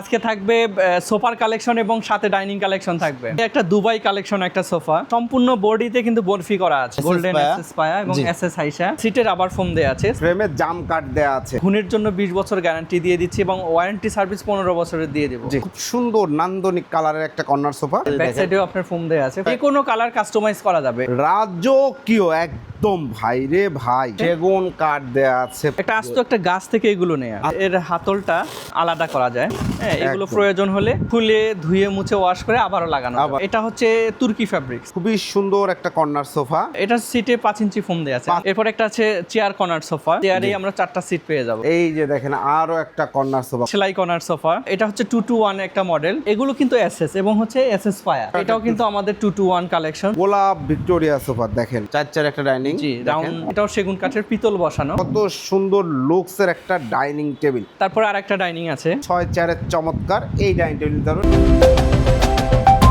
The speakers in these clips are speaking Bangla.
আজকে থাকবে সোফার কালেকশন এবং সাথে ডাইনিং কালেকশন থাকবে। একটা দুবাই কালেকশন একটা সোফা। সম্পূর্ণ বডিতে কিন্তু বরফি করা আছে। গোল্ডেন। এসএস পায়া? এবং। এসএস হাইসা। সিটের আবার ফোম দেয়া আছে। ফ্রেমে জাম কাট দেয়া আছে। ঘুণের জন্য 20 বছর গ্যারান্টি দিয়ে দিচ্ছি এবং ওয়ারেন্টি সার্ভিস 15 বছরের দিয়ে দেবো। খুব সুন্দর নান্দনিক কালারের একটা কর্নার সোফা। ব্যাক সাইডেও আপনার ফোম দেয়া আছে। যে কোনো কালার কাস্টমাইজ করা যাবে। রাজকীয় একদম ভাই রে ভাই। সেগুন কাঠ দেয়া আছে। একটা আস্ত একটা গাছ থেকে এগুলো নেয়া। এর হাতলটা আলাদা করা যায়। হ্যাঁ এগুলো প্রয়োজন হলে খুলে ধুয়ে মুছে ওয়াশ করে আবারও লাগানো। এটা হচ্ছে তুর্কি ফ্যাব্রিক্স খুবই সুন্দর একটা কর্নার সোফা। এটা সিটে পাঁচ ইঞ্চি ফোম দেওয়া আছে। এরপর একটা আছে চেয়ার কর্নার সোফা চেয়ারেই আমরা চারটা সিট পেয়ে যাব। এই যে দেখেন আরও একটা কর্নার সোফা। সেলাই কর্নার সোফা। এটা হচ্ছে টু টু ওয়ান একটা মডেল এগুলো কিন্তু এসএস এবং হচ্ছে এসএস ফায়ার এটাও কিন্তু আমাদের টু টু ওয়ান কালেকশন গোলাপ ভিক্টোরিয়া সোফা দেখেন। চার চার একটা ডাইনিং রাউন্ড এটাও সেগুন কাঠের পিতল বসানো। কত সুন্দর লুকসের একটা ডাইনিং টেবিল তারপর আর একটা ডাইনিং আছে। ছয় চারের চমৎকার এই ডাইনিং টেবিল ধরুন।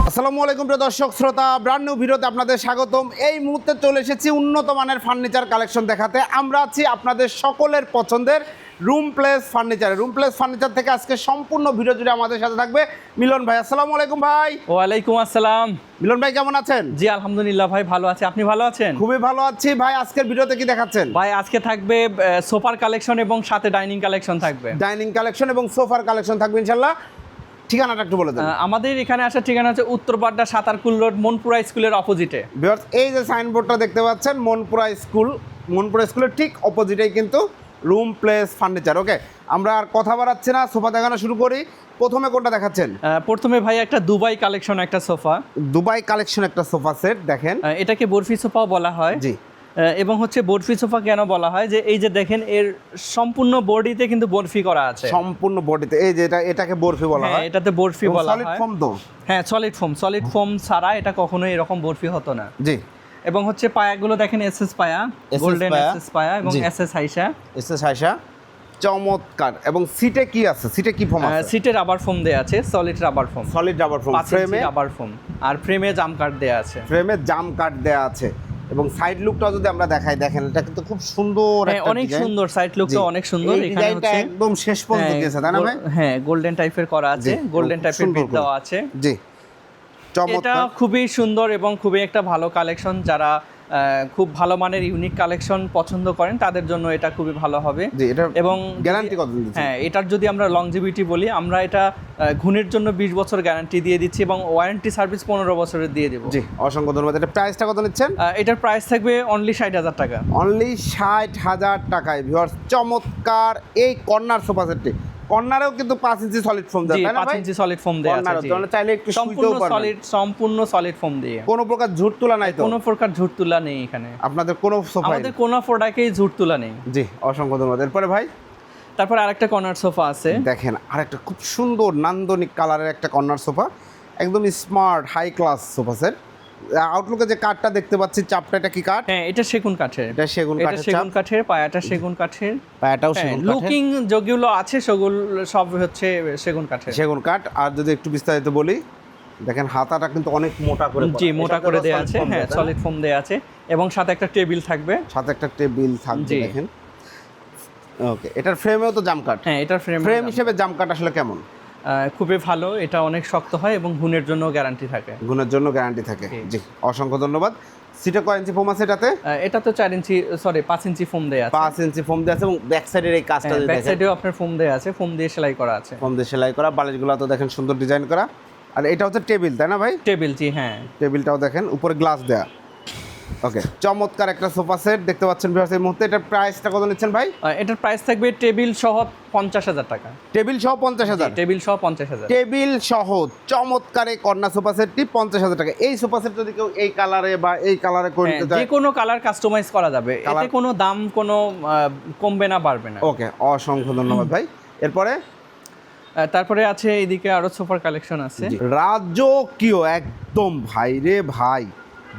আসসালামু আলাইকুম প্রিয় দর্শক শ্রোতা ব্র্যান্ড নিউ ভিডিওতে আপনাদের স্বাগতম। এই মুহূর্তে চলে এসেছি উন্নত মানের ফার্নিচার কালেকশন দেখাতে। আমরা আছি আপনাদের সকলের পছন্দের room place furniture. Room place furniture থেকে আজকে সম্পূর্ণ ভিডিও জুড়ে আমাদের সাথে থাকবে মিলন ভাই। আসসালামু আলাইকুম ভাই। ওয়ালাইকুম আসসালাম। মিলন ভাই কেমন আছেন? জি আলহামদুলিল্লাহ ভাই ভালো আছে। আপনি ভালো আছেন? খুবই ভালো আছি ভাই। আজকের ভিডিওতে কি দেখাচ্ছেন? ভাই আজকে থাকবে সোফার কালেকশন এবং সাথে ডাইনিং কালেকশন থাকবে। ডাইনিং কালেকশন এবং সোফার কালেকশন থাকবে ইনশাল্লাহ ঠিকানাটা একটু বলে দেন। আমাদের এখানে আসার ঠিকানা হচ্ছে উত্তরপাড্ডা সাঁতারকুল রোড মনপুরা স্কুলের অপোজিটে এই যে সাইনবোর্ডটা দেখতে পাচ্ছেন মনপুরা স্কুল। মনপুরা স্কুলের ঠিক অপোজিটেই কিন্তু রুম প্লেস ফার্নিচার। ওকে আমরা আর কথা বাড়াচ্ছি না সোফা দেখানো শুরু করি। প্রথমে কোনটা দেখাচ্ছেন? প্রথমে ভাই একটা দুবাই কালেকশন একটা সোফা। দুবাই কালেকশন একটা সোফা সেট দেখেন। এটাকে বরফি সোফাও বলা হয়। জি। এবং হচ্ছে বরফি সোফা কেন বলা হয়? যে এই যে দেখেন এর সম্পূর্ণ বডিতে কিন্তু বরফি করা আছে। সম্পূর্ণ বডিতে এই যে এটা এটাকে বরফি বলা হ্যাঁ হয়। এটাতে বরফি বলা হয়। সলিড ফোম তো। হ্যাঁ সলিড ফোম সলিড ফোম ছাড়া এটা কখনোই এরকম বরফি হতো না। জি। এবং হচ্ছে পায়াগুলো দেখেন এসএস পায়া গোল্ডেন। এসএস পায়া। এবং। এসএস হাইসা। এসে সাইসা চমৎকার। এবং সিটে কি আছে? সিটে কি ফোম আছে? সিটে রাবার ফোম দেয়া আছে solid rubber foam solid rubber foam ফ্রেমে রাবার ফোম আর ফ্রেমে জাম কাট দেয়া আছে। ফ্রেমে জাম কাট দেয়া আছে। এবং সাইড লুকটাও যদি আমরা দেখাই দেখেন এটা কিন্তু খুব সুন্দর হ্যাঁ অনেক সুন্দর। সাইড লুকটা অনেক সুন্দর। এখানে হচ্ছে একদম শেষ পর্যন্ত হ্যাঁ, দিয়েছে তাই না ভাই? হ্যাঁ গোল্ডেন টাইপের করা আছে। গোল্ডেন টাইপের বিট দেওয়া আছে। জি। এটা খুবই সুন্দর এবং খুবই একটা ভালো কালেকশন। যারা খুব ভালো মানের ইউনিক কালেকশন পছন্দ করেন তাদের জন্য এটা খুবই ভালো হবে। এবং গ্যারান্টি কত হ্যাঁ এটার যদি আমরা লংজিভিটি বলি আমরা এটা ঘুণের জন্য 20 বছর গ্যারান্টি দিয়ে দিচ্ছি এবং ওয়ারেন্টি সার্ভিস পনেরো বছরের দিয়ে দেবো। জি অসংখ্য ধন্যবাদ। এটা প্রাইসটা কত নিচ্ছেন? এটার প্রাইস থাকবে অনলি ষাট হাজার টাকা। অনলি ষাট হাজার টাকায়। ভিউয়ার্স চমৎকার। এই কর্নার সোফা সেটটি কর্নারেও কিন্তু পাঁচ ইঞ্চি সলিড ফোম দেয় তাই না ইঞ্চি সলিড ফোম আছে কর্নারও চাইলে একটু সম্পূর্ণ সলিড সম্পূর্ণ সলিড ফোম দিয়ে। কোনো প্রকার ঝুট তোলা নাই তো? কোনো প্রকার ঝুট তুলা নেই এখানে। আপনাদের কোনো সোফা আমাদের কোনো প্রোডাক্টেই ঝুট তুলা নেই। জি অসংখ্য ধন্যবাদ। এরপরে ভাই? তারপর আরেকটা কর্নার সোফা আছে। দেখেন আরেকটা খুব সুন্দর নান্দনিক কালারের একটা কর্নার সোফা একদম smart high class sofa set আউটলুকে যে কাঠটা দেখতে পাচ্ছি চাপটা এটা কি কাঠ? হ্যাঁ এটা সেগুন কাঠের। এটা সেগুন কাঠের সেগুন কাঠের পায়াটা সেগুন কাঠের। পায়াটাও সেগুন কাঠের। লুকিং যেগুলো আছে সেগুলো সব হচ্ছে সেগুন কাঠের। সেগুন কাঠ আর যদি একটু বিস্তারিত বলি দেখেন হাতাটা কিন্তু অনেক মোটা করে জি মোটা করে তো দেওয়া আছে হ্যাঁ দেয়া? সলিড ফোম দেওয়া আছে। এবং সাথে একটা টেবিল থাকবে। সাথে একটা টেবিল থাকবে দেখেন। ওকে এটার ফ্রেমেও তো জাম কাঠ। হ্যাঁ এটার ফ্রেম ফ্রেম হিসেবে জাম কাঠ আসলে কেমন? খুবই ভালো। এটা অনেক শক্ত হয় এবং গুণের জন্য গ্যারান্টি থাকে। গুণের জন্য গ্যারান্টি থাকে। জি। অসংখ্য ধন্যবাদ। সিটে কয় ইঞ্চি ফোম আছে এটাতে? এটা তো চার ইঞ্চি সরি পাঁচ ইঞ্চি ফোম দেওয়া আছে। পাঁচ ইঞ্চি ফোম দেওয়া আছে এবং ব্যাক সাইডের এই কাজটা ব্যাক সাইডেও আপনার ফোম দেওয়া আছে ফোম দিয়ে সেলাই করা আছে। ফোম দিয়ে সেলাই করা বালিশগুলো তো দেখেন সুন্দর ডিজাইন করা। আর এটা হচ্ছে টেবিল তাই না ভাই? টেবিল জি হ্যাঁ। টেবিলটাও দেখেন উপরে গ্লাস দেয়া। ওকে চমৎকার একটা সোফা সেট দেখতে পাচ্ছেন ভিউয়ার্স এই মুহূর্তে। এটার প্রাইসটা কত নিচ্ছেন ভাই? এটার প্রাইস থাকবে টেবিল সহ পঞ্চাশ হাজার টাকা। টেবিল সহ পঞ্চাশ হাজার? টেবিল সহ পঞ্চাশ হাজার। টেবিল সহ চমৎকার এই কর্নার সোফা সেটটি পঞ্চাশ হাজার টাকা। এই সোফা সেট যদি কেউ এই কালারে বা এই কালারে হ্যাঁ, নিতে যে কোনো কালার কাস্টমাইজ করা যাবে। এতে কোনো দাম কোনো কমবে না বাড়বে না। ওকে অসংখ্য ধন্যবাদ ভাই। এরপরে? তারপরে আছে এদিকে আরও সোফার কালেকশন আছে। রাজকীয় একদম ভাই রে ভাই।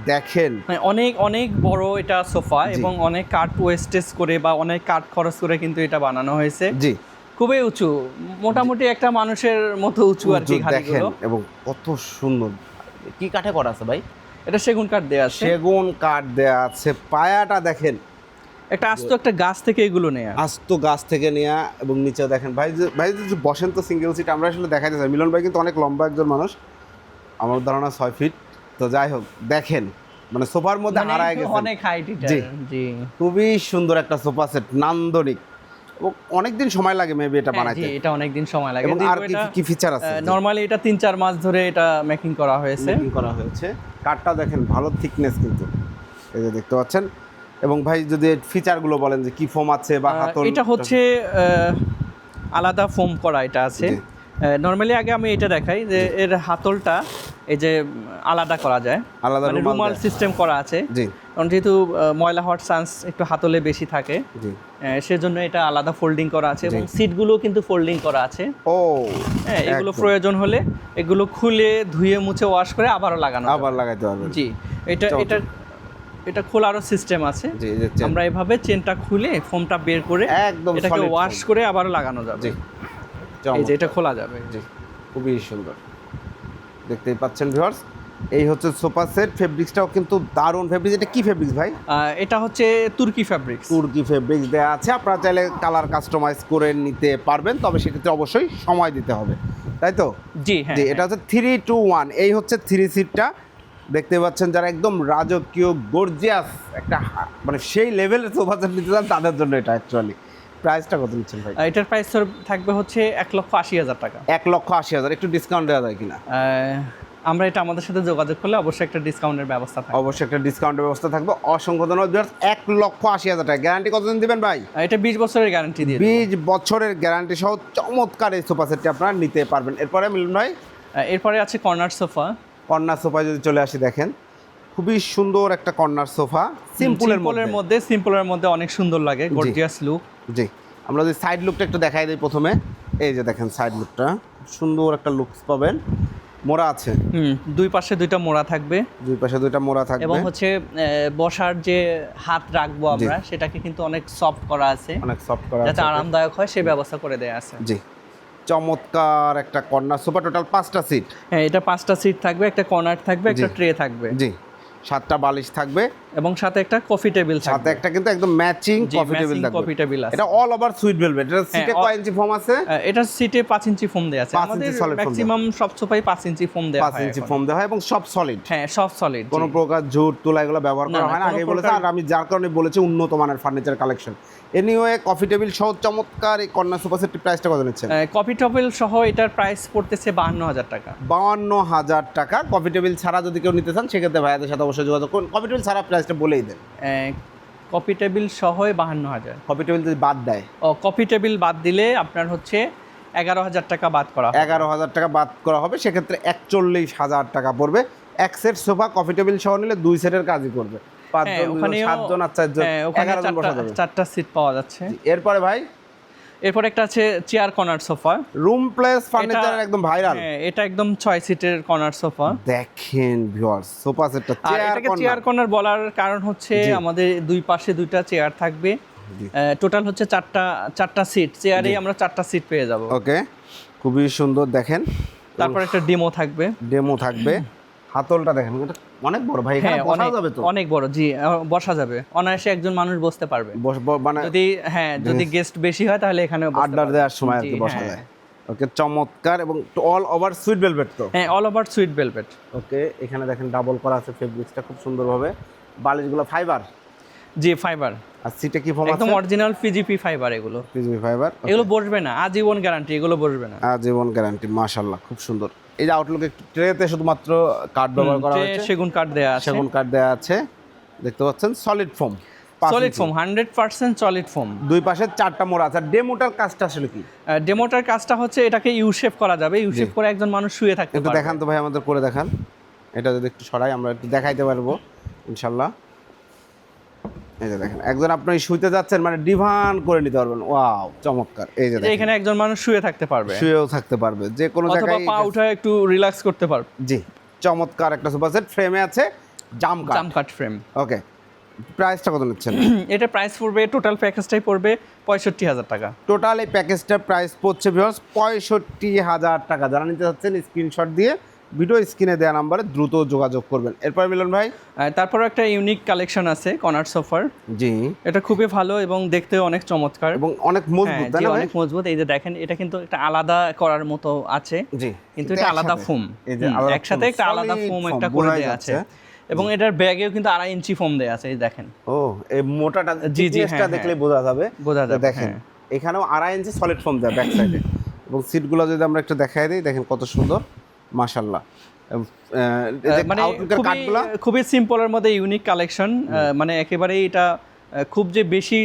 দেখেন। মানে অনেক অনেক বড় এটা সোফা এবং অনেক কাঠ ওয়েস্টেজ করে বা অনেক কাঠ খরচ করে কিন্তু এটা বানানো হয়েছে। জি। খুবই উঁচু। মোটামুটি একটা মানুষের মতো উঁচু আর কি দেখেন এবং কত সুন্দর। কি কাঠে করা আছে ভাই? এটা সেগুন কাঠ দেওয়া আছে। সেগুন কাঠ দেয়া আছে। পায়াটা দেখেন। একটা আস্ত একটা গাছ থেকে এগুলো নেয়া। আস্ত গাছ থেকে নেওয়া এবং নিচে দেখেন। ভাই যে ভাই যে বসেন তো সিঙ্গেল সিট আমরা আসলে দেখাইতে চাই। মিলন ভাই কিন্তু অনেক লম্বা একজন মানুষ। আমার ধারণা ছয় ফিট তো যাই হোক দেখেন মানে সোফার মধ্যে মানে হারায় গেছে অনেক হাইট জি। জি। খুবই সুন্দর একটা সোফা সেট নান্দনিক। এবং অনেকদিন সময় লাগে মেবি এটা হ্যাঁ, বানাইতে। এটা অনেক দিন সময় লাগে। এবং আর কি কি ফিচার আছে? নরমালি এটা তিন চার মাস ধরে এটা মেকিং করা হয়েছে। মেকিং করা হয়েছে। কাঠটা দেখেন ভালো থিকনেস কিন্তু। এই যে দেখতে পাচ্ছেন। এবং ভাই যদি ফিচারগুলো বলেন যে কি ফোম আছে বা হাতল এটা হচ্ছে আলাদা ফোম করা এটা আছে। নর্মালি আগে আমি এটা দেখাই যে এর হাতলটা এই যে আলাদা করা যায়। আলাদা মানে রুমাল সিস্টেম করা আছে। জি। কারণ যেহেতু ময়লা হওয়ার চান্স একটু হাতলে বেশি থাকে। জি। সেজন্য এটা আলাদা ফোল্ডিং করা আছে এবং। সিটগুলো কিন্তু ফোল্ডিং করা আছে। ও হ্যাঁ এগুলো প্রয়োজন হলে এগুলো খুলে ধুয়ে মুছে ওয়াশ করে আবারও লাগানো আবার লাগাইতে হবে। জি এটা এটা এটা খোলারও সিস্টেম আছে। আমরা এভাবে চেনটা খুলে ফোমটা বের করে একদম এটাকে ওয়াশ করে আবারও লাগানো যাবে। জি এই যে এটা খোলা যাবে। জি খুবই সুন্দর। দেখতেই পাচ্ছেন ভিউয়ার্স এই হচ্ছে সোফা সেট ফেব্রিক্সটাও কিন্তু দারুণ ফেব্রিক্স এটা কি ফেব্রিক্স ভাই? এটা হচ্ছে তুর্কি ফ্যাব্রিক্স তুর্কি ফেব্রিক্স দেওয়া আছে। আপনারা চাইলে কালার কাস্টমাইজ করে নিতে পারবেন তবে সেক্ষেত্রে অবশ্যই সময় দিতে হবে। তাই তো? জি হ্যাঁ জি এটা হচ্ছে থ্রি টু ওয়ান এই হচ্ছে থ্রি সিটটা দেখতে পাচ্ছেন যারা একদম রাজকীয় গর্জিয়াস একটা মানে সেই লেভেলের সোফা সেট নিতে চান তাদের জন্য এটা অ্যাকচুয়ালি প্রাইসটা কত নিচ্ছেন ভাই? এটার প্রাইস থাকবে হচ্ছে এক লক্ষ আশি হাজার টাকা। এক লক্ষ আশি হাজার একটু ডিসকাউন্ট দেওয়া যায় কিনা? আমরা এটা আমাদের সাথে যোগাযোগ করলে অবশ্যই একটা ডিসকাউন্টের ব্যবস্থা থাকবে। অবশ্যই একটা ডিসকাউন্টের ব্যবস্থা থাকবে। অসংখ্য ধন্যবাদ এক লক্ষ আশি হাজার টাকা। গ্যারান্টি কতদিন দিবেন ভাই? এটা বিশ বছরের গ্যারান্টি দিয়ে বিশ বছরের গ্যারান্টি সহ চমৎকার এই সোফা সেটটি আপনারা নিতে পারবেন। এরপরে মিলন ভাই? এরপরে আছে কর্নার সোফা কর্নার সোফা যদি চলে আসি দেখেন। খুবই সুন্দর একটা কর্নার সোফা সিম্পলের মধ্যে। সিম্পলের মধ্যে অনেক সুন্দর লাগে গর্জিয়াস লুক জি আমরা যদি সাইড লুকটা একটু দেখাই দিই প্রথমে। এই যে দেখেন সাইড লুকটা সুন্দর একটা লুকস পাবেন। মোড়া আছে। হুম দুই পাশে দুইটা মোড়া থাকবে। দুই পাশে দুইটা মোড়া থাকবে। এবং হচ্ছে বসার যে হাত রাখব আমরা সেটাকে কিন্তু অনেক সফট করা আছে। অনেক সফট করা যাতে আছে। আরামদায়ক হয় সেই ব্যবস্থা করে দেয়া আছে। জি। চমৎকার একটা কর্নার সোফা টোটাল পাঁচটা সিট হ্যাঁ এটা পাঁচটা সিট থাকবে একটা কর্নার থাকবে একটা ট্রে থাকবে। জি। সাতটা বালিশ থাকবে। এবং সাথে একটা কফি টেবিল সাথে একটা কিন্তু একদম ম্যাচিং কফি টেবিল থাকবে। coffee table আছে। এটা অল ওভার সুইট ভেলভেট এটা সিটে all- কয় ইঞ্চি ফর্ম আছে? এটা সিটে পাঁচ ইঞ্চি ফোম দেওয়া আছে। আমাদের দেয়া। ম্যাক্সিমাম সব সোফাই পাঁচ ইঞ্চি ফোম দেওয়া পাঁচ হয় ইঞ্চি এখন। ফর্ম দেওয়া হয় এবং সব সলিড হ্যাঁ সব সলিড কোনো প্রকার ঝুট তুলা এগুলো ব্যবহার করা হয় না। আগে বলেছে আর আমি যার কারণে বলেছি উন্নত মানের furniture collection anyway coffee table সহ চমৎকার এই কর্নার সোফা সেটটি প্রাইসটা কত নিচ্ছেন কফি টেবিল সহ এটার প্রাইস পড়তেছে বাহান্ন হাজার টাকা। বাউান্ন হাজার টাকা। কফি টেবিল ছাড়া যদি কেউ নিতে চান সেক্ষেত্রে ভাইয়াদের সাথে অবশ্যই যোগাযোগ করুন। কফি টেবিল ছাড়া প্রাইসটা বলেই দেন। কপি টেবিল সহ বাহান্ন হাজার। কপি টেবিল যদি বাদ দেয়। ও কপি টেবিল বাদ দিলে আপনার হচ্ছে এগারো হাজার টাকা বাদ করা এগারো হাজার টাকা বাদ করা হবে সেক্ষেত্রে একচল্লিশ হাজার টাকা পড়বে। এক সেট সোফা কফি টেবিল সহ নিলে দুই সেটের কাজই করবে। হ্যাঁ, পাঁচজন সাতজন আর চারজন হ্যাঁ, এগারো জন বসা যাবে চারটা সিট পাওয়া যাচ্ছে। এরপরে ভাই? এরপর একটা আছে chair corner sofa. Room place furniture একদম ভাইরাল হ্যাঁ, এটা একদম ছয় সিটের কর্নার সোফা। দেখেন ভিউয়ার্স সোফা সেটটা চেয়ার এটাকে চেয়ার কর্নার বলার কারণ হচ্ছে আমাদের দুই পাশে দুইটা চেয়ার থাকবে। টোটাল হচ্ছে চারটা চারটা সিট চেয়ারেই আমরা চারটা সিট পেয়ে যাব। ওকে খুবই সুন্দর দেখেন। তারপর একটা ডেমো থাকবে। ডেমো থাকবে। হাতলটা দেখেন এটা অনেক বড় ভাই এখানে হ্যাঁ বসা যাবে তো? অনেক বড় জি বসা যাবে। অনায়াসে একজন মানুষ বসতে পারবে। মানে যদি হ্যাঁ যদি গেস্ট বেশি হয় তাহলে এখানে আড্ডা দেওয়ার সময় আর কি বসা হ্যাঁ। যায়। ওকে চমৎকার এবং অল ওভার সুইট ভেলভেট তো? হ্যাঁ all over sweet velvet okay এখানে দেখেন ডাবল করা আছে ফেব্রিক্সটা খুব সুন্দরভাবে। বালিশগুলো ফাইবার জি ফাইবার আর সিটে কি ফর্ম একদম অরিজিনাল পিজিপি ফাইবার এগুলো। পিজিবি ফাইবার এগুলো বসবে না আজীবন গ্যারান্টি এগুলো বসবে না। আজীবন গ্যারান্টি মাশাআল্লাহ খুব সুন্দর। এই যে আউটলুকে ট্রেতে শুধুমাত্র কাঠ ব্যবহার করা হয়েছে। সেগুন কাঠ দেওয়া আছে। সেগুন কাঠ দেওয়া আছে। দেখতে পাচ্ছেন solid foam solid foam hundred percent solid foam দুই পাশে চারটা মোড়া আছে। আর ডেমোটার কাজটা আসলে কি? ডেমোটার কাজটা হচ্ছে এটাকে ইউ শেপ করা যাবে। ইউ শেপ করে একজন মানুষ শুয়ে থাকতে একটু দেখান তো ভাই আমাদের করে দেখান। এটা যদি একটু সরাই আমরা একটু দেখাইতে পারব ইনশাল্লাহ। এই যে দেখেন একজন আপনি শুইতে যাচ্ছেন মানে ডিভান করে নিতে পারবেন। ওয়াও চমৎকার। এই যে এখানে একজন মানুষ শুয়ে থাকতে পারবে। শুয়েও থাকতে পারবে। যে কোনো জায়গায় পা উঠায় একটু রিল্যাক্স করতে পারবে। জি চমৎকার একটা সোফা সেট ফ্রেমে আছে জাম কাট জাম কাট ফ্রেম ওকে প্রাইসটা কত নিচ্ছেন? এটা প্রাইস পড়বে টোটাল প্যাকেজটাই পড়বে পঁয়ষট্টি হাজার টাকা। টোটাল এই প্যাকেজটার প্রাইস পড়ছে ভিউয়ার্স পঁয়ষট্টি হাজার টাকা। যারা নিতে চাচ্ছেন স্ক্রিনশট দিয়ে ভিডিও স্ক্রিনে দেওয়া নাম্বারে দ্রুত যোগাযোগ করবেন। এরপর মিলন ভাই? তারপর একটা ইউনিক কালেকশন আছে কনার সোফার জি। এটা খুবই ভালো এবং দেখতে অনেক চমৎকার। এবং অনেক মজবুত হ্যাঁ, তাই না অনেক মজবুত। এই যে দেখেন এটা কিন্তু একটা আলাদা করার মতো আছে জি। কিন্তু এটা আলাদা ফোম এই যে একসাথে একটা আলাদা ফোম একটা করে দেওয়া আছে। এবং এটার ব্যাগেও কিন্তু আড়াই ইঞ্চি ফোম দেওয়া আছে এই দেখেন। ও এই মোটাটা জি, জি, thickness-টা হ্যাঁ, দেখলে হ্যাঁ। বোঝা যাবে। বোঝা যাবে, দেখেন হ্যাঁ। এখানেও আড়াই ইঞ্চি সলিড ফোম দেয় ব্যাক সাইডে এবং সিটগুলো যদি আমরা একটু দেখাই দিই দেখেন কত সুন্দর। মাশাল্লাহ মানে খুবই সিম্পলের মধ্যে ইউনিক কালেকশন মানে একেবারেই এটা খুব যে বেশি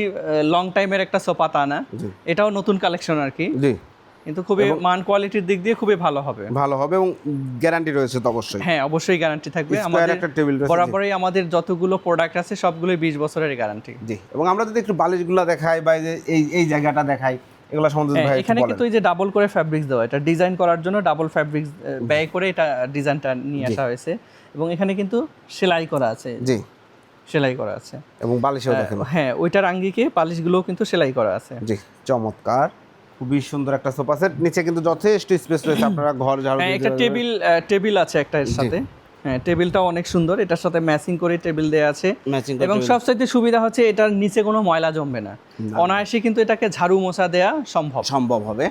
লং টাইমের একটা সোফা তা না এটাও নতুন কালেকশন আর কি। কিন্তু খুবই মান কোয়ালিটির দিক দিয়ে খুবই ভালো হবে। ভালো হবে এবং গ্যারান্টি রয়েছে তো অবশ্যই। হ্যাঁ অবশ্যই গ্যারান্টি থাকবে। আমাদের একটা টেবিল রয়েছে বরাবরই আমাদের যতগুলো প্রোডাক্ট আছে সবগুলোই বিশ বছরের গ্যারান্টি জি এবং আমরা যদি একটু বালিশগুলো দেখাই বা এই এই জায়গাটা দেখাই এগুলো সম্বন্ধে ভাই হ্যাঁ, এখানে কিন্তু এই যে ডাবল করে ফ্যাব্রিক্স দেওয়া এটা ডিজাইন করার জন্য ডাবল ফ্যাব্রিক্স ব্যয় করে এটা ডিজাইনটা নিয়ে আসা হয়েছে। এবং এখানে কিন্তু সেলাই করা আছে। জি। সেলাই করা আছে। এবং বালিশেও দেখেন। হ্যাঁ ওইটার আঙ্গিকে পালিশগুলোও কিন্তু সেলাই করা আছে। জি চমৎকার। খুবই সুন্দর একটা সোফা সেট। নিচে কিন্তু যথেষ্ট স্পেস রয়েছে। আপনারা ঘর ঝাড়ু হ্যাঁ একটা টেবিল টেবিল আছে একটা এর সাথে। হ্যাঁ টেবিলটাও অনেক সুন্দর। এটার সাথে ম্যাচিং করে টেবিল দেওয়া আছে। এবং সবচাইতে সুবিধা হচ্ছে এটার নিচে কোনো ময়লা জমবে না। অনায়াসে কিন্তু এটাকে ঝাড়ু মোছা দেয়া সম্ভব। সম্ভব হবে।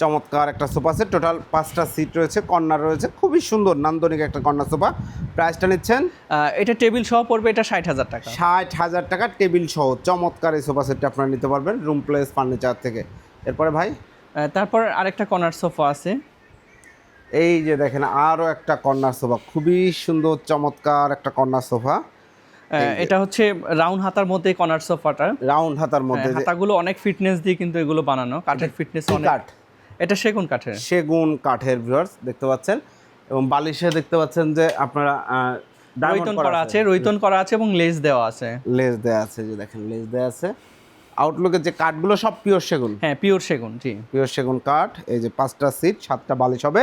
চমৎকার একটা সোফা সেট। টোটাল পাঁচটা সিট রয়েছে কর্নার রয়েছে। খুবই সুন্দর নান্দনিক একটা কর্নার সোফা। প্রাইসটা নিচ্ছেন? এটা টেবিল সহ পড়বে এটা ষাট হাজার টাকা। ষাট হাজার টাকা টেবিল সহ। চমৎকার এই সোফা সেটটা আপনারা নিতে পারবেন। রুম প্লেস ফার্নিচার থেকে। এরপরে ভাই? তারপর আরেকটা কর্নার সোফা আছে। এই যে দেখেন আরও একটা কর্নার সোফা। খুবই সুন্দর চমৎকার একটা কর্নার সোফা। এটা হচ্ছে রাউন্ড হাতার মধ্যে কর্নার সোফাটা। রাউন্ড হাতার মধ্যে হাতাগুলো অনেক ফিটনেস দিয়ে কিন্তু এগুলো বানানো। কাঠের ফিটনেস অনেক। কাঠ। এটা সেগুন কাঠের। সেগুন কাঠের ভিউয়ার্স দেখতে পাচ্ছেন? এবং বালিশে দেখতে পাচ্ছেন যে আপনারা রৈতন করা আছে। রৈতন করা আছে এবং লেস দেওয়া আছে। লেজ দেওয়া আছে যে দেখেন লেজ দেওয়া আছে। আউটলুকের যে কাঠগুলো সব পিওর সেগুন? হ্যাঁ পিওর সেগুন জি। পিওর সেগুন কাঠ এই যে পাঁচটা সিট সাতটা বালিশ হবে।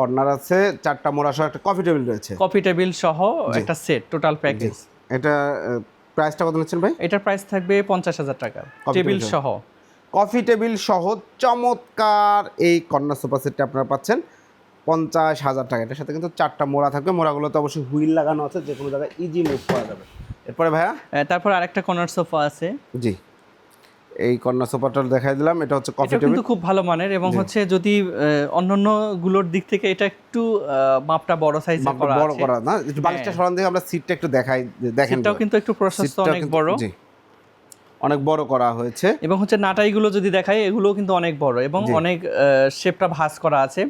কর্নার আছে চারটা মোড়া সহ একটা কফি টেবিল রয়েছে। কফি টেবিল সহ একটা সেট টোটাল প্যাকেজ এটা প্রাইসটা কত নিচ্ছেন ভাই? এটার প্রাইস থাকবে পঞ্চাশ হাজার টাকা। টেবিল সহ। কফি টেবিল সহ চমৎকার এই কর্নার সোফা সেটটা আপনারা পাচ্ছেন। পঞ্চাশ হাজার টাকা। এটার সাথে কিন্তু চারটা মোড়া থাকবে। মোড়াগুলোতে অবশ্যই হুইল লাগানো আছে যে কোনো জায়গায় ইজি মুভ করা যাবে। এরপরে ভাইয়া? তারপর আরেকটা কর্নার সোফা আছে। জি। এই কর্নার সোফাটা দেখাই দিলাম এটা হচ্ছে কফি টেবিল কিন্তু খুব ভালো মানের এবং হচ্ছে যদি অন্যান্যগুলোর দিক থেকে এটা একটু মাপটা বড় সাইজের করা বড় করা না একটু বালিশটা সরান দিয়ে আমরা সিটটা একটু দেখাই দেখেন এটাও কিন্তু একটু প্রশস্ত অনেক বড়। জি অনেক বড় করা হয়েছে। এবং হচ্ছে নাটাইগুলো যদি দেখাই এগুলো কিন্তু অনেক বড় এবং অনেক শেপটা ভাঁজ করা আছে।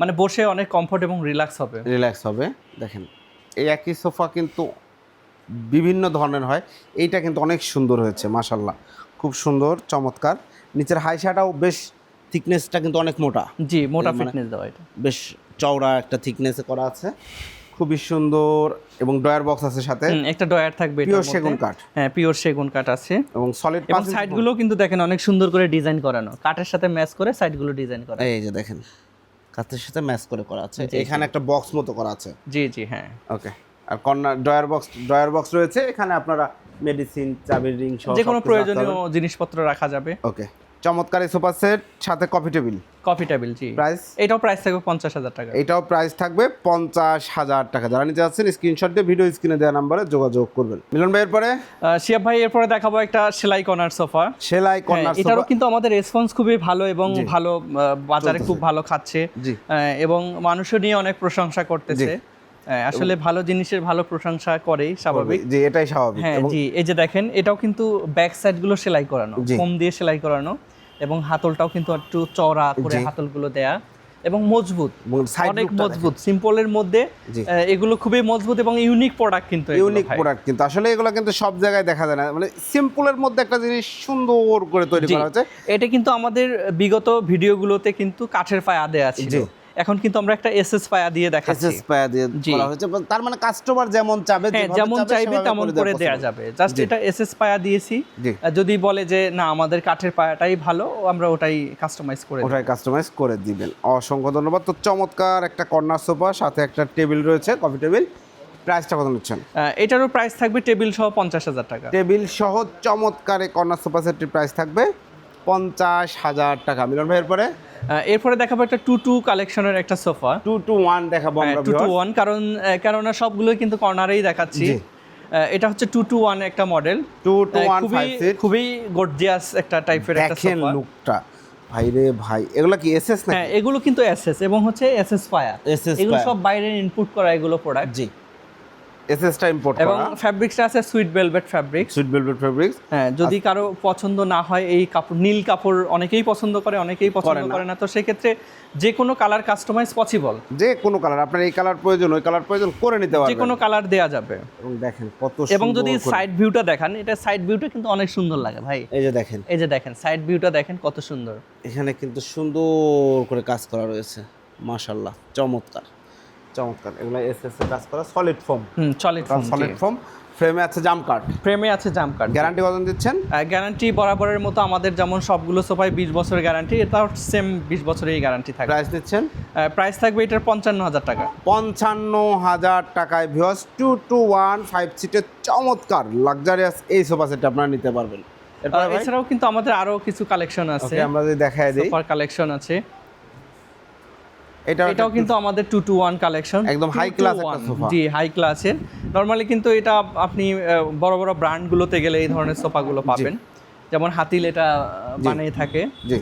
মানে বসে অনেক কমফোর্ট এবং রিল্যাক্স হবে। রিল্যাক্স হবে দেখেন। এই একই সোফা কিন্তু বিভিন্ন ধরনের হয় এইটা কিন্তু অনেক সুন্দর হয়েছে মাশাল্লাহ খুব সুন্দর চমৎকার। নিচের হাইসাটাও বেশ থিকনেসটা কিন্তু অনেক মোটা। জি মোটা মানে- ফিটনেস দেওয়া এটা। বেশ চওড়া একটা থিকনেসে করা আছে। খুবই সুন্দর এবং ডয়ার বক্স আছে সাথে। একটা ডয়ার থাকবে পিওর সেগুন কাঠ। হ্যাঁ পিওর সেগুন কাঠ আছে। এবং সলিড এবং সাইডগুলো কিন্তু দেখেন অনেক সুন্দর করে ডিজাইন করানো। কাঠের সাথে ম্যাচ করে সাইডগুলো ডিজাইন করা। এই যে দেখেন কাঠের সাথে ম্যাচ করে করা আছে। এখানে একটা বক্স মতো করা আছে। জি জি হ্যাঁ। ওকে আর corner drawer box drawer box রয়েছে। এখানে আপনারা মেডিসিন চাবির রিং সহ যে কোনো প্রয়োজনীয় জিনিসপত্র রাখা যাবে। ওকে। চমৎকার এই সোফা সেট সাথে কফি টেবিল কফি টেবিল জি। প্রাইস এটাও প্রাইস থাকবে পঞ্চাশ হাজার টাকা। এটাও প্রাইস থাকবে পঞ্চাশ হাজার টাকা। যারা নিতে যাচ্ছেন স্ক্রিনশট দিয়ে ভিডিও স্ক্রিনে দেওয়া নাম্বারে যোগাযোগ করবেন। মিলন ভাইয়ের পরে আহ, শিয়াব ভাই এরপরে দেখাবো একটা সেলাই কর্নার সোফা সেলাই কর্নার এটারও কিন্তু আমাদের রেসপন্স খুবই ভালো এবং ভালো বাজারে খুব ভালো খাচ্ছে। এবং মানুষও নিয়ে অনেক প্রশংসা করতেছে। আসলে ভালো জিনিসের ভালো প্রশংসা করেই স্বাভাবিক। জি এটাই স্বাভাবিক। হ্যাঁ জি এই যে দেখেন এটাও কিন্তু ব্যাক সাইডগুলো সেলাই করানো। ফোম দিয়ে সেলাই করানো এবং হাতলটাও কিন্তু একটু চওড়া করে। হাতলগুলো দেয়া এবং মজবুত অনেক মজবুত। সিম্পলের মধ্যে এগুলো খুবই মজবুত এবং ইউনিক প্রোডাক্ট কিন্তু ইউনিক প্রোডাক্ট কিন্তু। আসলে এগুলো কিন্তু সব জায়গায় দেখা যায় না। মানে সিম্পলের মধ্যে একটা জিনিস সুন্দর করে তৈরি করা হচ্ছে এটা কিন্তু আমাদের বিগত ভিডিওগুলোতে কিন্তু কাঠের পায়া দেয়া ছিল। জি। এখন কিন্তু আমরা একটা এসএস পায়া দিয়ে দেখাচ্ছি। এসএস পায়া দিয়ে। করা হয়েছে তার মানে কাস্টমার যেমন চাবে হ্যাঁ যেমন চাইবে তেমন করে দেয়া যাবে। জাস্ট এটা এসএস পায়া দিয়েছি। যদি বলে যে না আমাদের কাঠের পায়াটাই ভালো আমরা ওটাই কাস্টমাইজ করে ওটাই কাস্টমাইজ করে দিবেন। অসংখ্য ধন্যবাদ। তো চমৎকার একটা কর্নার সোফা সাথে একটা টেবিল রয়েছে কফি টেবিল। প্রাইসটা কত নিচ্ছেন? এটারও প্রাইস থাকবে টেবিল সহ পঞ্চাশ হাজার টাকা। টেবিল সহ চমৎকার কর্নার সোফা সেটটির প্রাইস থাকবে পঞ্চাশ হাজার টাকা। মিলন ভাইয়ের পরে এরপরে দেখাবো একটা টু টু কালেকশনের একটা সোফা টু টু ওয়ান দেখাবো টু টু ওয়ান কারণ কেননা সবগুলোই কিন্তু কর্নারেই দেখাচ্ছি। এটা হচ্ছে টু টু ওয়ান একটা মডেল টু টু ওয়ান খুবই গর্জিয়াস একটা টাইপের একটা সোফা লুকটা ভাই রে ভাই এগুলো কি এসএস না হ্যাঁ এগুলো কিন্তু এসএস এবং হচ্ছে এসএস ফায়ার এগুলো সব বাইরের ইনপুট করা এগুলো প্রোডাক্ট জি। এসএসটা ইম্পোর্ট এবং ফ্যাব্রিক্সটা আছে sweet velvet fabrics sweet velvet fabrics হ্যাঁ যদি কারও পছন্দ না হয় এই কাপড় নীল কাপড় অনেকেই পছন্দ করে অনেকেই পছন্দ করে না। তো সেক্ষেত্রে যে কোনো কালার কাস্টমাইজ পসিবল যে কোনো কালার আপনার এই কালার প্রয়োজন ওই কালার প্রয়োজন করে নিতে যে কোনো কালার দেয়া যাবে। এবং দেখেন কত এবং যদি সাইড ভিউটা দেখান এটা সাইড ভিউটা কিন্তু অনেক সুন্দর লাগে ভাই। এই যে দেখেন। এই যে দেখেন সাইড ভিউটা দেখেন কত সুন্দর। এখানে কিন্তু সুন্দর করে কাজ করা রয়েছে। মাশাল্লাহ চমৎকার। চমৎকার। এগুলো এসএস এর কাজ করা solid foam solid solid foam ফ্রেমে আছে জাম কাট ফ্রেমে আছে জাম্প কার্ড গ্যারান্টি কত দিচ্ছেন? গ্যারান্টি বরাবরের মতো আমাদের যেমন সবগুলো সোফায় বিশ বছরের গ্যারান্টি এটাও সেম বিশ বছরেরই গ্যারান্টি থাকবে। প্রাইস দিচ্ছেন? প্রাইস থাকবে এটার পঞ্চান্ন হাজার টাকা। পঞ্চান্ন হাজার টাকায় ভিওস টু টু ওয়ান ফাইভ সিটের চমৎকার লাক্সারিয়াস এই সোফা সেট আপনারা নিতে পারবেন। এছাড়াও কিন্তু আমাদের আরও কিছু কালেকশন আছে। আমরা যদি দেখায় দিই। কালেকশন আছে। এটা এটাও কিন্তু আমাদের টু টু ওয়ান কালেকশন একদম high class একটা সোফা। জি হাই নর্মালি কিন্তু এটা আপনি বড় বড় ব্র্যান্ডগুলোতে গেলে এই ধরনের সোফাগুলো পাবেন। যেমন হাতিল এটা বানিয়ে থাকে। জি।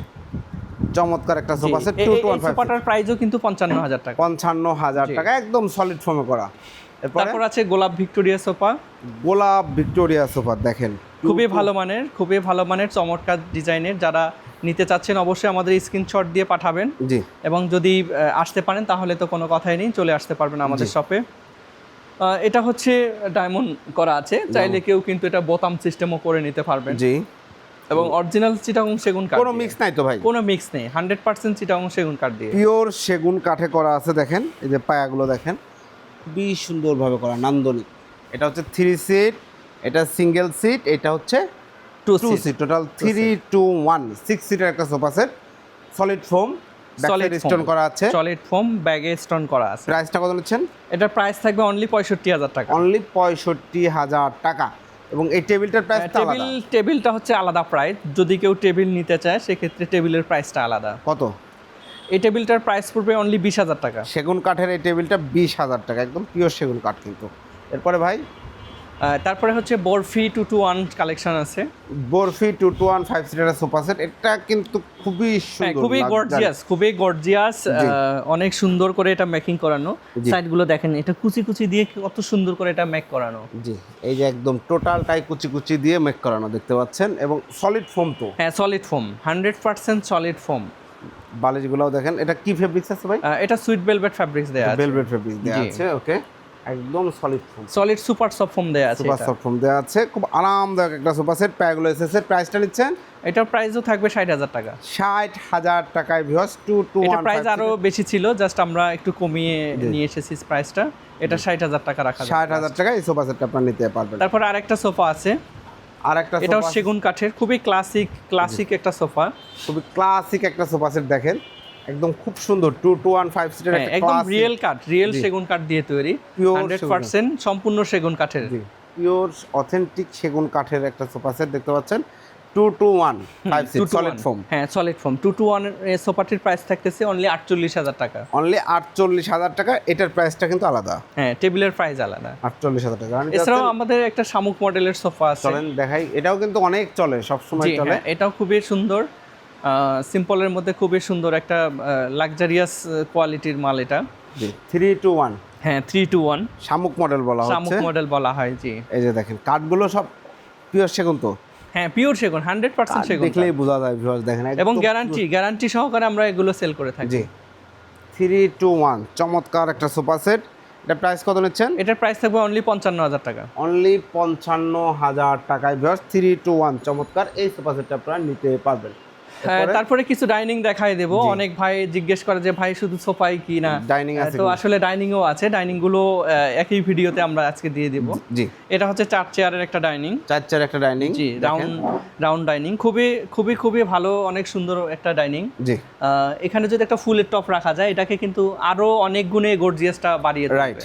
চমৎকার একটা sofa set two two one five সোফাটার প্রাইসও কিন্তু পঞ্চান্ন হাজার টাকা। পঞ্চান্ন হাজার জি। টাকা একদম সলিড ফর্মে করা। তারপর আছে গোলাপ ভিক্টোরিয়া সোফা। গোলাপ ভিক্টোরিয়া সোফা দেখেন। খুবই ভালো মানের খুবই ভালো মানের চমৎকার ডিজাইনের যারা নিতে চাচ্ছেন অবশ্যই আমাদের স্ক্রিনশট দিয়ে পাঠাবেন। জি। এবং যদি আসতে পারেন তাহলে তো কোনো কথাই নেই চলে আসতে পারবেন আমাদের শপে এটা হচ্ছে ডায়মন্ড করা আছে চাইলে কেউ কিন্তু এটা বোতাম সিস্টেমও করে নিতে পারবেন। জি। এবং অরিজিনাল চিটাগং সেগুন কাঠ কোনো মিক্স নাই তো ভাই? কোনো মিক্স নেই হান্ড্রেড পার্সেন্ট চিটাগং সেগুন কাঠ দিয়ে। পিওর সেগুন কাঠে করা আছে দেখেন এই যে পায়াগুলো দেখেন। খুবই সুন্দরভাবে করা নান্দনিক। এটা হচ্ছে থ্রি সিট এটা সিঙ্গেল সিট এটা হচ্ছে two seat total three two one six সিটের একটা sofa set solid foam foam। Stone করা আছে। সলিড ফোম ব্যাগে স্টোন করা আছে। প্রাইসটা কত নিচ্ছেন? এটার প্রাইস থাকবে অনলি পঁয়ষট্টি হাজার টাকা। অনলি পঁয়ষট্টি হাজার টাকা। এবং এই টেবিলটার প্রাইস টেবিল টেবিলটা হচ্ছে আলাদা প্রাইস যদি কেউ টেবিল নিতে চায় সেক্ষেত্রে টেবিলের প্রাইসটা আলাদা। কত? এই টেবিলটার প্রাইস পড়বে অনলি বিশ হাজার টাকা। সেগুন কাঠের এই টেবিলটা বিশ হাজার টাকা একদম পিওর সেগুন কাঠ কিন্তু। এরপরে ভাই তারপরে হচ্ছে Barfi two two one collection আছে। Barfi two two one five seater sofa set এটা কিন্তু খুবই হ্যাঁ সুন্দর খুবই গর্জিয়াস খুবই গর্জিয়াস। অনেক সুন্দর করে এটা মেকিং করানো। সাইডগুলো দেখেন এটা কুচি কুচি দিয়ে কত সুন্দর করে এটা মেক করানো। জি এই যে একদম টোটালটাই কুচি কুচি দিয়ে মেক করানো দেখতে পাচ্ছেন এবং সলিড ফোম তো। হ্যাঁ solid foam hundred percent solid foam বালিশগুলোও দেখেন এটা কি ফেব্রিক্স আছে ভাই? এটা সুইট ভেলভেট ফেব্রিক্স দেয়া আছে। ভেলভেট ফেব্রিক্স দেওয়া আছে ওকে একদম solid foam solid super soft foam দেয়া আছে সুপার। সফট ফোম দেওয়া আছে। খুব আরামদায়ক একটা সোফা সেট প্যাগুলো এসেছে প্রাইসটা নিচ্ছেন? এটার প্রাইসও থাকবে ষাট হাজার টাকা। ষাট হাজার টাকায় ভিওস টু টু এটা প্রাইস আরও বেশি ছিল জাস্ট আমরা একটু কমিয়ে নিয়ে এসেছি প্রাইসটা এটা ষাট হাজার টাকা রাখা। ষাট হাজার টাকায় এই সোফা সেটটা আপনার নিতে পারবেন। তারপর আরেকটা সোফা আছে। আর একটা এটাও সেগুন কাঠের খুবই ক্লাসিক ক্লাসিক একটা সোফা খুবই ক্লাসিক একটা সোফা সেট দেখেন। একদম খুব সুন্দর। টু টু ওয়ান ফাইভ সিটের হ্যাঁ একদম রিয়েল কাঠ রিয়েল সেগুন কাঠ দিয়ে তৈরি। হান্ড্রেড পার্সেন্ট সম্পূর্ণ সেগুন কাঠের। পিওর অথেন্টিক সেগুন কাঠের একটা সোফা সেট দেখতে পাচ্ছেন। Two two one five seat solid foam হ্যাঁ solid foam two two one সোফাটির price থাকতেছে অনলি আটচল্লিশ হাজার টাকা। অনলি আটচল্লিশ হাজার টাকা। এটার প্রাইসটা কিন্তু আলাদা। হ্যাঁ টেবিলের প্রাইস আলাদা। আটচল্লিশ হাজার টাকা। এছাড়াও আমাদের একটা শামুক মডেলের সোফা আছে। চলেন দেখাই। এটাও কিন্তু অনেক চলে সব সময় জি চলে। হ্যাঁ এটাও খুবই সুন্দর। সিম্পলের মধ্যে খুবই সুন্দর একটা লাক্সারিয়াস কোয়ালিটির মাল এটা। থ্রি টু ওয়ান হ্যাঁ থ্রি টু ওয়ান শামুক মডেল বলা শামুক মডেল বলা হয় জি। এই যে দেখেন কাঠগুলো সব পিওর সেগুন তো? হ্যাঁ পিওর সেগুন হান্ড্রেড পার্সেন্ট সেগুন। দেখলেই বোঝা যায় ভিউয়ার্স দেখেন এবং গ্যারান্টি গ্যারান্টি সহকারে আমরা এগুলো সেল করে থাকি। জি। থ্রি টু ওয়ান চমৎকার একটা সোফা সেট এটা প্রাইস কত নিচ্ছেন? এটার প্রাইস থাকবে অনলি পঞ্চান্ন হাজার টাকা। অনলি পঞ্চান্ন হাজার টাকায় ভিউয়ার্স থ্রি টু ওয়ান চমৎকার। এই সোফা সেটটা আপনারা নিতে পারবেন। হ্যাঁ, তারপরে কিছু ডাইনিং দেখাই দেবো। অনেক ভাই জিজ্ঞেস করে যে ভাই শুধু সোফাই কি না? Dining আছে তো? আসলে ও আছে। ডাইনিংগুলো একই ভিডিওতে আমরা আজকে দিয়ে দিব। জি এটা হচ্ছে চার চেয়ারের একটা ডাইনিং চার চেয়ার একটা ডাইনিং জি রাউন্ড রাউন্ড ডাইনিং খুবই খুবই খুবই ভালো অনেক সুন্দর একটা ডাইনিং জি। এখানে যদি একটা ফুলের টপ রাখা যায় এটাকে কিন্তু আরও অনেক গুণে গর্জিয়াসটা বাড়িয়ে রাইট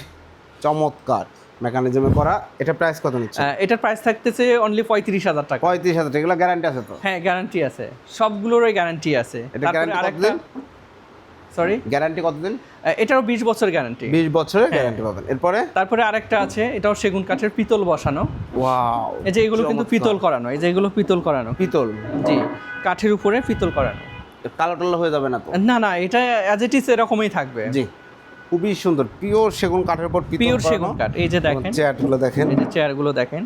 চমৎকার। মেকানিজমে করা এটা প্রাইস কত নিচ্ছে? এটার প্রাইস থাকতেছে অনলি পঁয়ত্রিশ হাজার টাকা। পঁয়ত্রিশ হাজার টাকা এগুলো গ্যারান্টি আছে তো? হ্যাঁ গ্যারান্টি আছে। সবগুলোরই গ্যারান্টি আছে। এটা guarantee সরি গ্যারান্টি কতদিন? এটারও বিশ বছর গ্যারান্টি বিশ বছরের। গ্যারান্টি পাবেন। এরপরে? তারপরে আরেকটা আছে এটাও সেগুন কাঠের পিতল বসানো। ওয়াও এই যে এগুলো কিন্তু পিতল করানো এই যে এগুলো পিতল করানো। পিতল? জি কাঠের উপরে পিতল করানো। কালো টালো হয়ে যাবে না তো? না না এটা অ্যাজ ইট ইজ এরকমই থাকবে। জি। খুবই সুন্দর। পিওর সেগুন কাঠের উপর পিওর সেগুন কাঠ। এই যে দেখেন। চেয়ারগুলো দেখেন। এই যে চেয়ারগুলো দেখেন।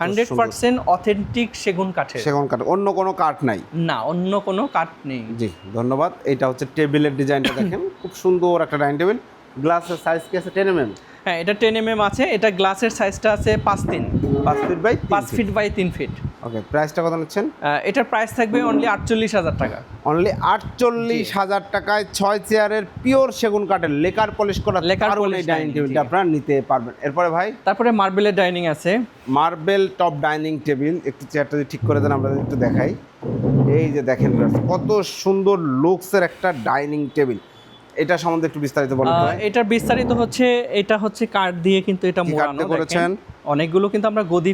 হান্ড্রেড। পার্সেন্ট অথেন্টিক সেগুন কাঠের। সেগুন কাঠ। অন্য কোনো কাঠ নাই। না অন্য কোনো কাঠ নেই। জি ধন্যবাদ। এটা হচ্ছে টেবিলের ডিজাইনটা দেখেন। খুব সুন্দর একটা ডাইনিং টেবিল। গ্লাসের সাইজ কি আছে? টেন এম এম হ্যাঁ এটা টেন এম এম আছে। এটা গ্লাসের সাইজটা আছে পাঁচ তিন। পাঁচ ফিট বাই পাঁচ ফিট বাই তিন ফিট ওকে প্রাইসটা কত নিচ্ছেন? এটার প্রাইস থাকবে অনলি আটচল্লিশ হাজার টাকা। অনলি আটচল্লিশ হাজার টাকায় ছয় চেয়ারের পিওর সেগুন কাঠের লেকার পলিশ করা লেকার এই ডাইনিং টেবিলটা আপনারা নিতে পারবেন। এরপরে ভাই? তারপরে মার্বেলের ডাইনিং আছে। মার্বেল টপ ডাইনিং টেবিল একটু চেয়ারটা যদি ঠিক করে দেন আমরা একটু দেখাই। এই যে দেখেন কত সুন্দর লুকসের একটা ডাইনিং টেবিল এটা সম্বন্ধে একটু বিস্তারিত বলুন। এটার বিস্তারিত হচ্ছে এটা হচ্ছে কাঠ দিয়ে কিন্তু এটা মোড়ানো করেছেন? অনেকগুলো কিন্তু আমরা গদি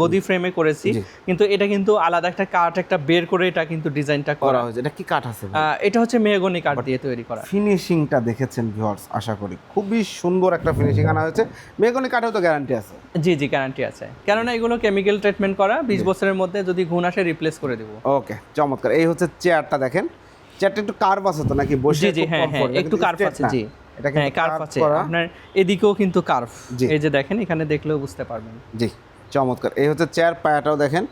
গদি ফ্রেমে করেছি। কিন্তু এটা কিন্তু আলাদা একটা কাঠ একটা বের করে এটা কিন্তু ডিজাইনটা করা হয়েছে। এটা কি কাঠ আছে এটা হচ্ছে মেহগনি কাঠ দিয়ে তৈরি করা। ফিনিশিংটা দেখেছেন ভিউয়ার্স আশা করি। খুবই সুন্দর একটা ফিনিশিং আনা হয়েছে। মেগনি কাঠেও তো গ্যারান্টি আছে। জি জি গ্যারান্টি আছে। কেননা এগুলো কেমিক্যাল ট্রিটমেন্ট করা বিশ বছরের মধ্যে যদি ঘুণ আসে রিপ্লেস করে দেবো। ওকে চমৎকার। এই হচ্ছে চেয়ারটা দেখেন। চেয়ারটা একটু কার্ভ আছে তো নাকি? বসে জি হ্যাঁ হ্যাঁ একটু কার্ভ আছে জি। এটা হ্যাঁ কার্ভ আছে। আপনার এদিকেও কিন্তু কার্ভ। এই যে দেখেন এখানে দেখলেও বুঝতে পারবেন। জি চমৎকার। এই হচ্ছে চেয়ার পায়াটাও দেখেন।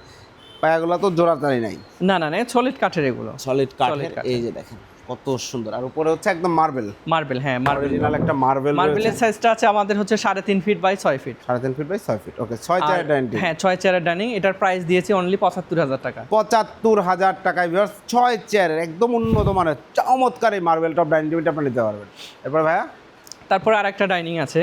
পায়াগুলো তো জোড়াতারি নাই। না না না সলিড কাঠের এগুলো। সলিড কাঠের এই যে দেখেন। কত সুন্দর। আর উপরে হচ্ছে একদম মার্বেল মার্বেল হ্যাঁ মার্বেল অরিজিনাল একটা মার্বেল মার্বেলের সাইজটা আছে আমাদের হচ্ছে সাড়ে তিন ফিট বাই ছয় ফিট সাড়ে তিন ফিট বাই ছয় ফিট ওকে ছয় আর- চেয়ার ডাইনিং হ্যাঁ ছয় চেয়ারের ডাইনিং এটার প্রাইস দিয়েছি অনলি পঁচাত্তর হাজার টাকা। পঁচাত্তর হাজার টাকায় ভিউয়ার্স ছয় চেয়ারের একদম উন্নত মানের চমৎকার এই মার্বেল টপ ডাইনিং টেবিলটা আপনি নিতে পারবেন। এরপর ভাইয়া? তারপর আর একটা ডাইনিং আছে।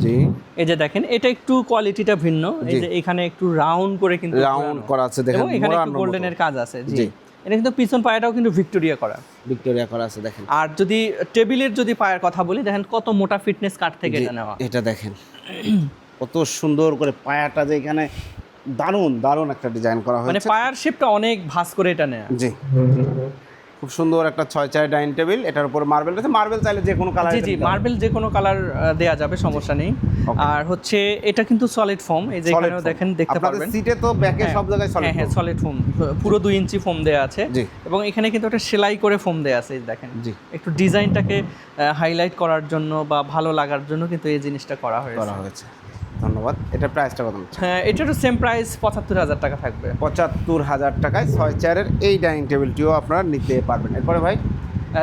জি। এই যে দেখেন এটা একটু কোয়ালিটিটা ভিন্ন। এই যে এখানে একটু রাউন্ড করে কিন্তু রাউন্ড করা আছে দেখেন এখানে একটু গোল্ডেনের কাজ আছে জি। এটা কিন্তু পিছন পায়াটাও কিন্তু ভিক্টোরিয়া করা। ভিক্টোরিয়া করা আছে দেখেন। আর যদি টেবিলের যদি পায়ের কথা বলি দেখেন কত মোটা ফিটনেস কাঠ থেকে এটা নেওয়া। এটা দেখেন। কত সুন্দর করে পায়াটা যে এখানে দারুণ দারুণ একটা ডিজাইন করা হয়েছে। মানে পায়ার শেপটা অনেক ভাস করে এটা নেওয়া জি। খুব সুন্দর একটা ছয় চার ডাইনিং টেবিল এটার উপর মার্বেল আছে মার্বেল চাইলে যে কোনো কালার জি জি মার্বেল যে কোনো কালার দেয়া যাবে সমস্যা নেই। আর হচ্ছে এটা কিন্তু সলিড ফোম এই যে এখানেও দেখেন দেখতে পারবেন। সিটে তো ব্যাকে হ্যাঁ, সব জায়গায় সলিড হ্যাঁ হ্যাঁ সলিড ফোম পুরো দুই ইঞ্চি ফোম দেয়া আছে। এবং এখানে কিন্তু একটা সেলাই করে ফোম দেয়া আছে এই দেখেন। জি। একটু ডিজাইনটাকে হাইলাইট করার জন্য বা ভালো লাগার জন্য কিন্তু এই জিনিসটা করা হয়েছে। করা হয়েছে। ধন্যবাদ। এটা প্রাইসটা কত হ্যাঁ এটারও সেম প্রাইস পঁচাত্তর হাজার টাকা থাকবে। পঁচাত্তর হাজার টাকায় ছয় চেয়ারের এই ডাইনিং টেবিলটিও আপনারা নিতে পারবেন। এরপরে ভাই?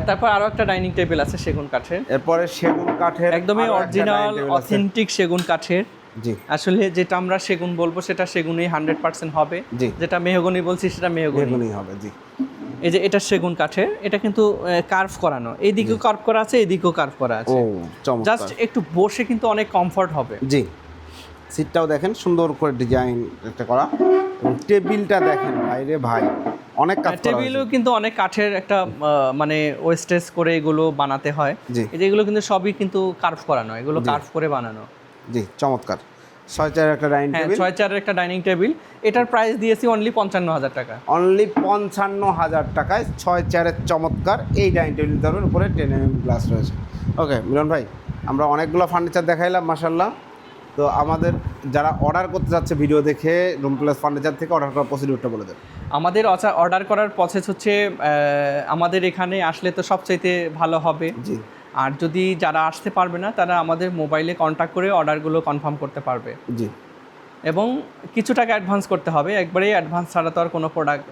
তারপর আরও একটা ডাইনিং টেবিল আছে সেগুন কাঠের। এরপরে সেগুন কাঠের একদমই অরিজিনাল। অথেন্টিক সেগুন কাঠের। জি। আসলে যেটা আমরা সেগুন বলব সেটা সেগুনই হান্ড্রেড পার্সেন্ট হবে। জি। যেটা মেহগনি বলছি সেটা মেহগনি। হবে জি। এই যে এটা সেগুন কাঠের এটা কিন্তু কার্ভ করানো। এইদিকেও কার্ভ করা আছে এইদিকেও কার্ভ করা আছে। জাস্ট একটু বসে কিন্তু অনেক কমফর্ট হবে। জি। সিটটাও দেখেন সুন্দর করে ডিজাইন একটা করা। এবং টেবিলটা দেখেন ভাই রে ভাই অনেক করা টেবিলও কিন্তু অনেক কাঠের একটা মানে ওয়েস্টেজ করে এগুলো বানাতে হয়। জি। এই যে এগুলো কিন্তু সবই কিন্তু কার্ভ করানো এগুলো কার্ভ করে বানানো। জি চমৎকার। ছয় চার একটা ডাইনিং টেবিল ছয় চারের একটা ডাইনিং টেবিল এটার প্রাইস দিয়েছি অনলি পঞ্চান্ন হাজার টাকা। অনলি পঞ্চান্ন হাজার টাকায় ছয় চেয়ারের চমৎকার এই ডাইনিং টেবিল ধরুন উপরে টেন এম গ্লাস রয়েছে। ওকে মিলন ভাই আমরা অনেকগুলো ফার্নিচার দেখাইলাম মাসাল্লাহ তো আমাদের যারা অর্ডার করতে যাচ্ছে ভিডিও দেখে রুম প্লাস ফার্নিচার থেকে অর্ডার করার প্রসিডিউরটা বলে দেন। আমাদের অর্ডার করার প্রসেস হচ্ছে আমাদের এখানে আসলে তো সবচাইতে ভালো হবে। জি। আর যদি যারা আসতে পারবে না তারা আমাদের মোবাইলে কন্ট্যাক্ট করে অর্ডারগুলো কনফার্ম করতে পারবে। জি। এবং কিছু টাকা অ্যাডভান্স করতে হবে একবারেই অ্যাডভান্স ছাড়া তো আর কোনো প্রোডাক্ট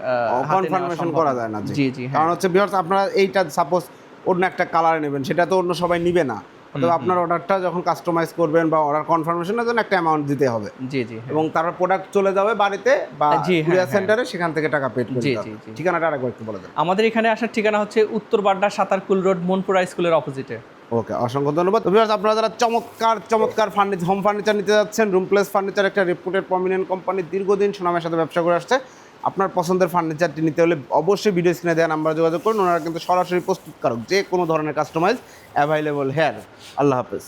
কনফার্মেশন করা যায় না জি। জি হ্যাঁ। কারণ হচ্ছে বিহার্স আপনারা এইটা সাপোজ অন্য একটা কালার নেবেন সেটা তো অন্য সবাই নিবে না। তো আপনার অর্ডারটা যখন কাস্টমাইজ করবেন বা অর্ডার কনফার্মেশনের জন্য একটা অ্যামাউন্ট দিতে হবে জি জি হ্যাঁ। এবং তারপর প্রোডাক্ট চলে যাবে বাড়িতে বা হ্যাঁ, কুরিয়ার হ্যাঁ। সেন্টারে সেখান থেকে টাকা পেড করে জি, জি, জি। ঠিকানাটা আরেকবার একটু বলে দেন আমাদের এখানে আসার ঠিকানা হচ্ছে উত্তর বাড্ডা সাতারকুল রোড মনপুরা স্কুলের অপোজিটে ওকে অসংখ্য ধন্যবাদ ভিউয়ার্স আপনারা যারা চমৎকার চমৎকার ফার্নিচার হোম ফার্নিচার নিতে যাচ্ছেন রুম প্লেস ফার্নিচার একটা রেপুটেড প্রমিনেন্ট কোম্পানি দীর্ঘদিন সুনামের সাথে ব্যবসা করে আসছে আপনার পছন্দের ফার্নিচারটি নিতে হলে অবশ্যই ভিডিও স্ক্রিনে দেওয়া নাম্বার যোগাযোগ করুন। ওনারা কিন্তু সরাসরি প্রস্তুতকারক, যে কোনো ধরনের কাস্টমাইজ অ্যাভাইলেবল হেয়ার আল্লাহ হাফেজ।